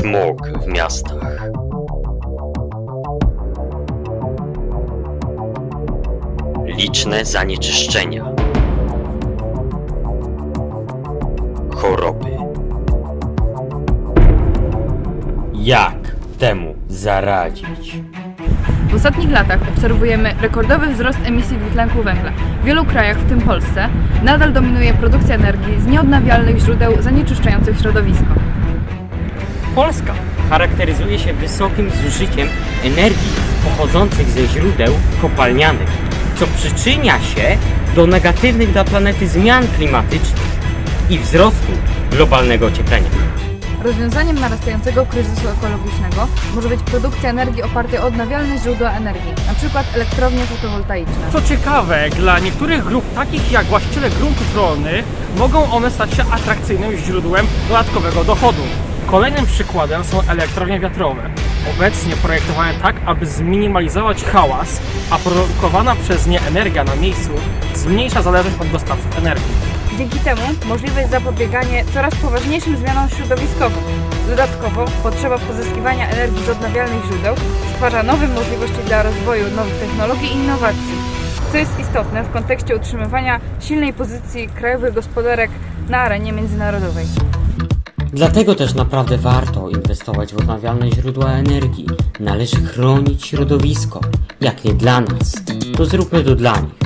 Smog w miastach. Liczne zanieczyszczenia. Choroby. Jak temu zaradzić? W ostatnich latach obserwujemy rekordowy wzrost emisji dwutlenku węgla. W wielu krajach, w tym Polsce, nadal dominuje produkcja energii z nieodnawialnych źródeł zanieczyszczających środowisko. Polska charakteryzuje się wysokim zużyciem energii pochodzących ze źródeł kopalnianych, co przyczynia się do negatywnych dla planety zmian klimatycznych i wzrostu globalnego ocieplenia. Rozwiązaniem narastającego kryzysu ekologicznego może być produkcja energii opartej o odnawialne źródła energii, np. elektrownie fotowoltaiczne. Co ciekawe, dla niektórych grup, takich jak właściciele gruntów rolnych, mogą one stać się atrakcyjnym źródłem dodatkowego dochodu. Kolejnym przykładem są elektrownie wiatrowe. Obecnie projektowane tak, aby zminimalizować hałas, a produkowana przez nie energia na miejscu zmniejsza zależność od dostawców energii. Dzięki temu możliwe jest zapobieganie coraz poważniejszym zmianom środowiskowym. Dodatkowo potrzeba pozyskiwania energii z odnawialnych źródeł stwarza nowe możliwości dla rozwoju nowych technologii i innowacji, co jest istotne w kontekście utrzymywania silnej pozycji krajowych gospodarek na arenie międzynarodowej. Dlatego też naprawdę warto inwestować w odnawialne źródła energii. Należy chronić środowisko. Jak nie dla nas, to zróbmy to dla nich.